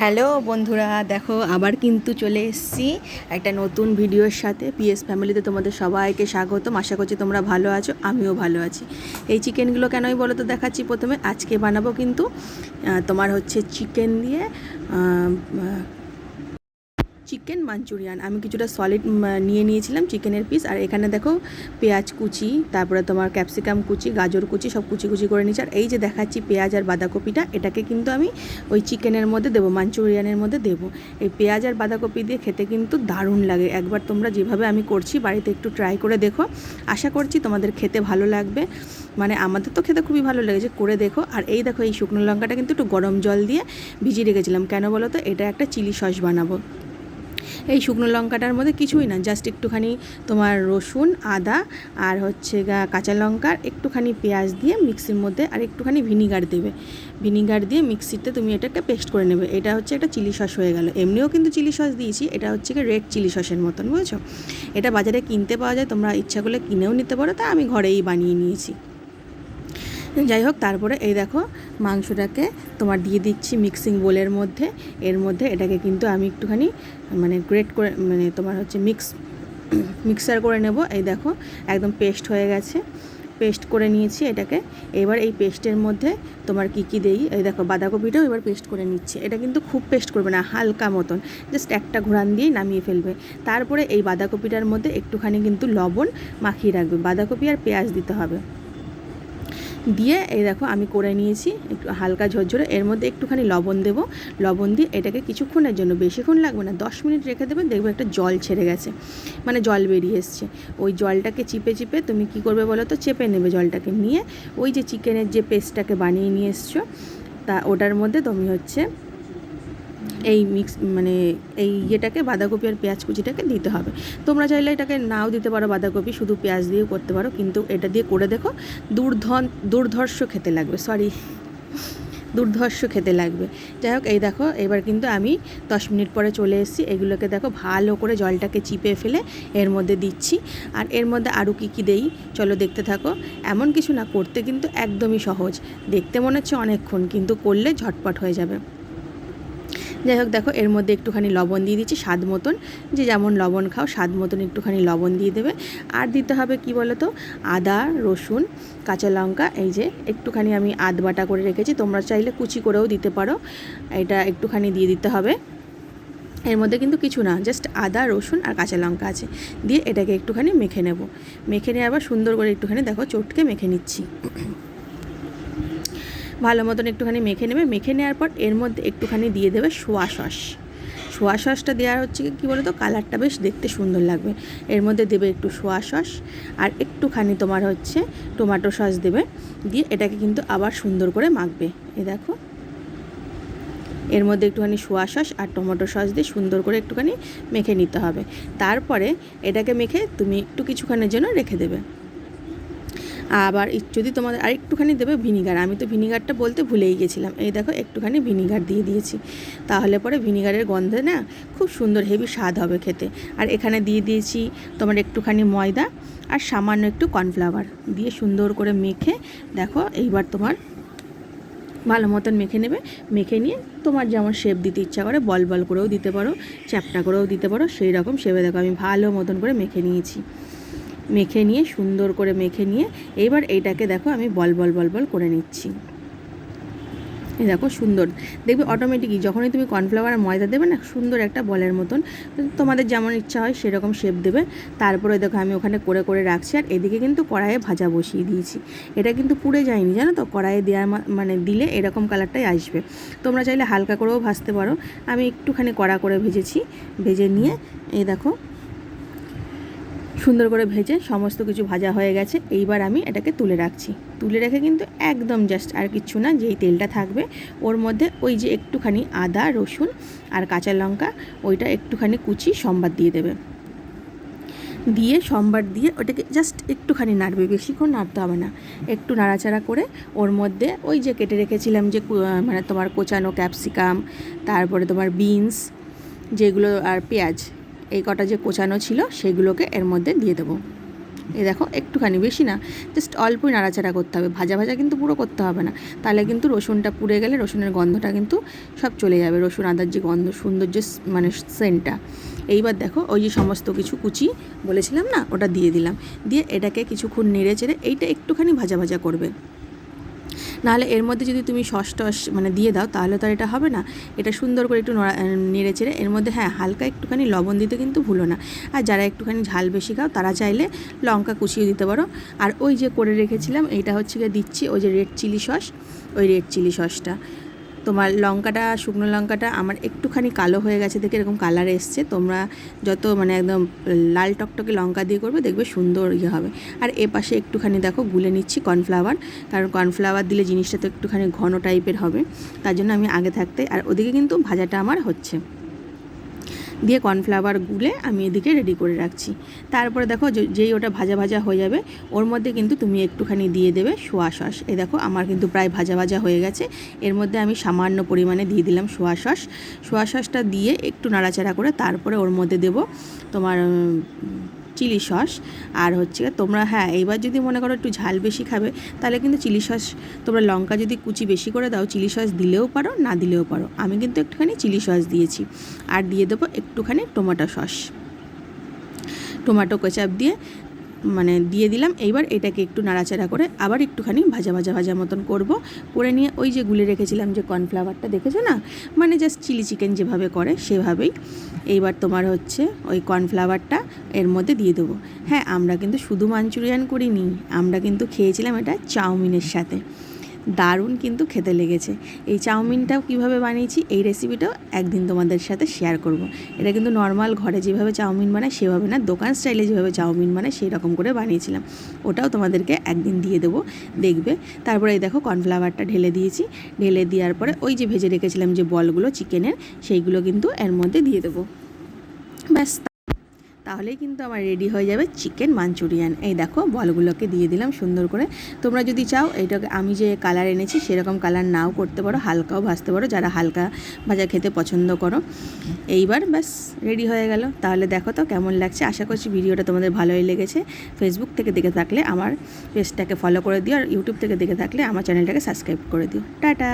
Hello বন্ধুরা, দেখো আবার কিন্তু চলে এসেছি একটা নতুন ভিডিওর সাথে। পিএস ফ্যামিলিতে তোমাদের সবাইকে স্বাগতম, আশা করছি তোমরা ভালো আছো, আমিও ভালো আছি। এই চিকেনগুলো কেনই বলো তো দেখাচ্ছি প্রথমে, আজকে বানাবো কিন্তু তোমার হচ্ছে চিকেন দিয়ে চিকেন মাঞ্চুরিয়ান আমি কিছুটা সলিড নিয়ে নিয়েছিলাম চিকেনের পিস আর এখানে দেখো পেঁয়াজ কুচি, তারপরে তোমার ক্যাপসিকাম কুচি, গাজর কুচি, সব কুচি কুচি করে নিয়েছি। আর এই যে দেখাচ্ছি পেঁয়াজ আর বাঁধাকপিটা, এটাকে কিন্তু আমি ওই চিকেনের মধ্যে দেবো মাঞ্চুরিয়ানের মধ্যে দেবো। এই পেঁয়াজ আর বাঁধাকপি দিয়ে খেতে কিন্তু দারুণ লাগে। একবার তোমরা যেভাবে আমি করছি, বাড়িতে একটু ট্রাই করে দেখো। আশা করছি তোমাদের খেতে ভালো লাগবে। মানে আমাদের তো খেতে খুবই ভালো লেগেছে, করে দেখো। আর এই দেখো এই শুকনো লঙ্কাটা কিন্তু একটু গরম জল দিয়ে ভিজিয়ে রেখেছিলাম। কেন বলো তো? এটা একটা চিলি সস বানাবো। এই শুকনো লঙ্কাটার মধ্যে কিছুই না জাস্ট একটুখানি তোমার রসুন, আদা আর হচ্ছে কাঁচা লঙ্কার একটুখানি পেঁয়াজ দিয়ে মিক্সির মধ্যে আর একটুখানি ভিনিগার দেবে। ভিনিগার দিয়ে মিক্সিতে তুমি এটাকে পেস্ট করে নেবে। এটা হচ্ছে একটা চিলি সস হয়ে গেল। এমনিও কিন্তু চিলি সস দিয়েছি, এটা হচ্ছে কি রেড চিলি সসের মতন, বুঝেছ? এটা বাজারে কিনতে পাওয়া যায়, তোমরা ইচ্ছা করলে কিনেও নিতে পারো, তা আমি ঘরেই বানিয়ে নিয়েছি। যাই হোক, তারপরে এই দেখো মাংসটাকে তোমার দিয়ে দিচ্ছি মিক্সিং বোলের মধ্যে। এর মধ্যে এটাকে কিন্তু আমি একটুখানি মানে গ্রেট করে মানে তোমার হচ্ছে মিক্স, মিক্সার করে নেব। এই দেখো, একদম পেস্ট হয়ে গেছে। পেস্ট করে নিয়েছি এটাকে। এবার এই পেস্টের মধ্যে তোমার কি কি দেই? এই দেখো, বাঁধাকপিটাও এবার পেস্ট করে নিচ্ছে। এটা কিন্তু খুব পেস্ট করবে না, হালকা মতন। জাস্ট একটা ঘোরান দিয়েই নামিয়ে ফেলবে। তারপরে এই বাঁধাকপিটার মধ্যে একটুখানি কিন্তু লবণ মাখিয়ে রাখবে। বাঁধাকপি আর পেঁয়াজ দিতে হবে। দিয়ে এই দেখো আমি করে নিয়েছি একটু হালকা ঝরঝরে। এর মধ্যে একটুখানি লবণ দেবো। লবণ দিয়ে এটাকে কিছুক্ষণের জন্য, বেশিক্ষণ লাগবে না, দশ মিনিট রেখে দেবে, দেখবে একটা জল ছেড়ে গেছে মানে জল বেরিয়ে এসছে। ওই জলটাকে চিপে চিপে তুমি কি করবে বলো তো, চেপে নেবে জলটাকে নিয়ে। ওই যে চিকেনের যে পেস্টটাকে বানিয়ে নিয়ে এসছো, তা ওটার মধ্যে তুমি হচ্ছে এই মিক্স মানে এই ইয়েটাকে, বাঁধাকপি আর পেঁয়াজ কুচিটাকে দিতে হবে। তোমরা চাইলে এটাকে নাও দিতে পারো বাঁধাকপি, শুধু পেঁয়াজ দিয়েও করতে পারো, কিন্তু এটা দিয়ে করে দেখো, দুর্ধন, দুর্ধর্ষ খেতে লাগবে সরি দুর্ধর্ষ খেতে লাগবে। যাই হোক, এই দেখো, এবার কিন্তু আমি দশ মিনিট পরে চলে এসেছি, এগুলোকে দেখো ভালো করে জলটাকে চিপে ফেলে এর মধ্যে দিচ্ছি। আর এর মধ্যে আরও কী কী দেই, চলো দেখতে থাকো। এমন কিছু না, করতে কিন্তু একদমই সহজ, দেখতে মনে হচ্ছে অনেকক্ষণ, কিন্তু করলে ঝটপট হয়ে যাবে। যাই হোক, দেখো, এর মধ্যে একটুখানি লবণ দিয়ে দিচ্ছি, স্বাদ মতন। যে যেমন লবণ খাও, স্বাদ মতন একটুখানি লবণ দিয়ে দেবে। আর দিতে হবে কি বলো তো আদা, রসুন, কাঁচা লঙ্কা, এই যে একটুখানি আমি আদ বাটা করে রেখেছি। তোমরা চাইলে কুচি করেও দিতে পারো। এটা একটুখানি দিয়ে দিতে হবে। এর মধ্যে কিন্তু কিছু না জাস্ট আদা, রসুন আর কাঁচা লঙ্কা আছে। দিয়ে এটাকে একটুখানি মেখে নেব। মেখে নিয়ে আবার সুন্দর করে একটুখানি, দেখো, চটকে মেখে নিচ্ছি। ভালো মতন একটুখানি মেখে নেবে। মেখে নেওয়ার পর এর মধ্যে একটুখানি দিয়ে দেবে সোয়া সস। সোয়া সসটা দেওয়ার হচ্ছে কী বলো তো কালারটা বেশ দেখতে সুন্দর লাগবে। এর মধ্যে দেবে একটু সোয়া সস আর একটুখানি তোমার হচ্ছে টমেটো সস দেবে। দিয়ে এটাকে কিন্তু আবার সুন্দর করে মাখবে। এ দেখো। এর মধ্যে একটুখানি সোয়া সস আর টমেটো সস দিয়ে সুন্দর করে একটুখানি মেখে নিতে হবে। তারপরে এটাকে মেখে তুমি একটু কিছুক্ষণের জন্য রেখে দেবে। আবার যদি তোমাদের আর একটুখানি দেবে ভিনিগার। আমি তো ভিনিগারটা বলতে ভুলেই গেছিলাম। এই দেখো, একটুখানি ভিনিগার দিয়ে দিয়েছি। তাহলে পরে ভিনিগারের গন্ধে না খুব সুন্দর হেভি স্বাদ হবে খেতে। আর এখানে দিয়ে দিয়েছি তোমার একটুখানি ময়দা আর সামান্য একটু কর্নফ্লাওয়ার দিয়ে সুন্দর করে মেখে দেখো, এইবার তোমার ভালো মতন মেখে নেবে। মেখে নিয়ে তোমার যেমন শেপ দিতে ইচ্ছা করে বল বল করেও দিতে পারো, চ্যাপটা করেও দিতে পারো সেই রকম শেপে দেখো আমি ভালো মতন করে মেখে নিয়েছি। মেখে নিয়ে, সুন্দর করে মেখে নিয়ে, এইবার এইটাকে দেখো আমি বল বল বল বল করে নিচ্ছি। দেখো সুন্দর। দেখবে অটোমেটিকই যখনই তুমি কর্নফ্লাওয়ার আর ময়দা দেবে না, সুন্দর একটা বলের মতন। তোমাদের যেমন ইচ্ছা হয় সেরকম শেপ দেবে। তারপরে দেখো আমি ওখানে করে করে রাখছি আর এদিকে কিন্তু কড়াইয়ে ভাজা বসিয়ে দিয়েছি। এটা কিন্তু পুড়ে যায়নি, জানো তো? কড়াইয়ে দেওয়ার মানে দিলে এরকম কালারটাই আসবে। তোমরা চাইলে হালকা করেও ভাজতে পারো। আমি একটুখানি কড়া করে ভেজেছি। ভেজে নিয়ে, এই দেখো সুন্দর করে ভেজে সমস্ত কিছু ভাজা হয়ে গেছে। এইবার আমি এটাকে তুলে রাখছি। তুলে রেখে কিন্তু একদম জাস্ট আর কিচ্ছু না, যেই তেলটা থাকবে, ওর মধ্যে ওই যে একটুখানি আদা, রসুন আর কাঁচা লঙ্কা, ওইটা একটুখানি কুচি সম্বাদ দিয়ে দেবে। দিয়ে সম্বার দিয়ে ওটাকে জাস্ট একটুখানি নাড়বে, বেশিক্ষণ নাড়তে হবে না। একটু নাড়াচাড়া করে ওর মধ্যে ওই যে কেটে রেখেছিলাম যে মানে তোমার কোচানো ক্যাপসিকাম, তারপরে তোমার বিনস, যেগুলো আর পেঁয়াজ এই কটা যে কোচানো ছিল সেগুলোকে এর মধ্যে দিয়ে দেবো। এই দেখো, একটুখানি বেশি না জাস্ট অল্পই নাড়াচাড়া করতে হবে। ভাজা ভাজা কিন্তু পুরো করতে হবে না। তাহলে কিন্তু রসুনটা পুড়ে গেলে রসুনের গন্ধটা কিন্তু সব চলে যাবে। রসুন আদার যে গন্ধ, সুন্দর যে মানে সেন্টটা। এইবার দেখো, ওই যে সমস্ত কিছু কুচি বলেছিলাম না, ওটা দিয়ে দিলাম। দিয়ে এটাকে কিছুক্ষণ নেড়ে চেড়ে, এইটা একটুখানি ভাজা ভাজা করবে। নাহলে এর মধ্যে যদি তুমি সস টস মানে দিয়ে দাও, তাহলে তো আর এটা হবে না। এটা সুন্দর করে একটু নড়া- চেড়ে, এর মধ্যে হ্যাঁ হালকা একটুখানি লবণ দিতে কিন্তু ভুলো না। আর যারা একটুখানি ঝাল বেশি খাও, তারা চাইলে লঙ্কা কুচিয়ে দিতে পারো। আর ওই যে করে রেখেছিলাম, এইটা হচ্ছে গিয়ে দিচ্ছি, ওই যে রেড চিলি সস, ওই রেড চিলি সসটা। তোমার লঙ্কাটা, শুকনো লঙ্কাটা আমার একটুখানি কালো হয়ে গেছে দেখে এরকম কালার এসছে। তোমরা যত মানে একদম লাল টকটকে লঙ্কা দিয়ে করবে দেখবে সুন্দর ইয়ে হবে। আর এ পাশে একটুখানি দেখো গুলে নিচ্ছি কর্নফ্লাওয়ার কারণ কর্নফ্লাওয়ার দিলে জিনিসটা তো একটুখানি ঘন টাইপের হবে। তার জন্য আমি আগে থাকতে, আর ওদিকে কিন্তু ভাজাটা আমার হচ্ছে। দিয়ে কর্নফ্লাওয়ার গুলে আমি এদিকে রেডি করে রাখছি। তারপরে দেখো যেই ওটা ভাজা ভাজা হয়ে যাবে, ওর মধ্যে কিন্তু তুমি একটুখানি দিয়ে দেবে সোয়া সস। এ দেখো, আমার কিন্তু প্রায় ভাজা ভাজা হয়ে গেছে। এর মধ্যে আমি সামান্য পরিমাণে দিয়ে দিলাম সোয়া সস। সোয়া সসটা দিয়ে একটু নাড়াচাড়া করে তারপরে ওর মধ্যে দেব তোমার চিলি সস। আর হচ্ছে তোমরা হ্যাঁ এইবার যদি মনে করো একটু ঝাল বেশি খাবে, তাহলে কিন্তু চিলি সস, তোমরা লঙ্কা যদি কুচি বেশি করে দাও, চিলি সস দিলেও পারো, না দিলেও পারো। আমি কিন্তু একটুখানি চিলি সস দিয়েছি। আর দিয়ে দেবো একটুখানি টমেটো সস। টমেটো কেচাপ দিয়ে মানে দিয়ে দিলাম। এইবার এটাকে একটু নাড়াচাড়া করে আবার একটুখানি ভাজা ভাজা ভাজা মতন করব। করে নিয়ে ওই যে গুলে রেখেছিলাম যে কর্নফ্লাওয়ারটা দেখেছ না? মানে জাস্ট চিলি চিকেন যেভাবে করে সেভাবেই। এইবার তোমার হচ্ছে ওই কর্নফ্লাওয়ারটা এর মধ্যে দিয়ে দেবো। হ্যাঁ আমরা কিন্তু শুধু মাঞ্চুরিয়ান করিনি, আমরা কিন্তু খেয়েছিলাম এটা চাউমিনের সাথে। দারুণ কিন্তু খেতে লেগেছে। এই চাউমিনটাও কীভাবে বানিয়েছি, এই রেসিপিটাও একদিন তোমাদের সাথে শেয়ার করব। এটা কিন্তু নর্মাল ঘরে যেভাবে চাউমিন বানায়, সেভাবে না, দোকান স্টাইলে যেভাবে চাউমিন বানায় সেই রকম করে বানিয়েছিলাম। ওটাও তোমাদেরকে একদিন দিয়ে দেবো, দেখবে। তারপরে এই দেখো কর্নফ্লাওয়ারটা ঢেলে দিয়েছি। ঢেলে দেওয়ার পরে ওই যে ভেজে রেখেছিলাম যে বলগুলো চিকেনের সেইগুলো কিন্তু এর মধ্যে দিয়ে দেবো। ব্যাস তাহলেই কিন্তু আমার রেডি হয়ে যাবে চিকেন মাঞ্চুরিয়ান এই দেখো, বলগুলোকে দিয়ে দিলাম সুন্দর করে। তোমরা যদি চাও এইটাকে আমি যে কালার এনেছি, সেরকম কালার নাও করতে পারো, হালকাও ভাজতে পারো, যারা হালকা ভাজা খেতে পছন্দ করো। এইবার ব্যাস রেডি হয়ে গেল। তাহলে দেখো তো কেমন লাগছে। আশা করছি ভিডিওটা তোমাদের ভালোই লেগেছে। ফেসবুক থেকে দেখে থাকলে আমার পেজটাকে ফলো করে দিও, আর ইউটিউব থেকে দেখে থাকলে আমার চ্যানেলটাকে সাবস্ক্রাইব করে দিও। টাটা!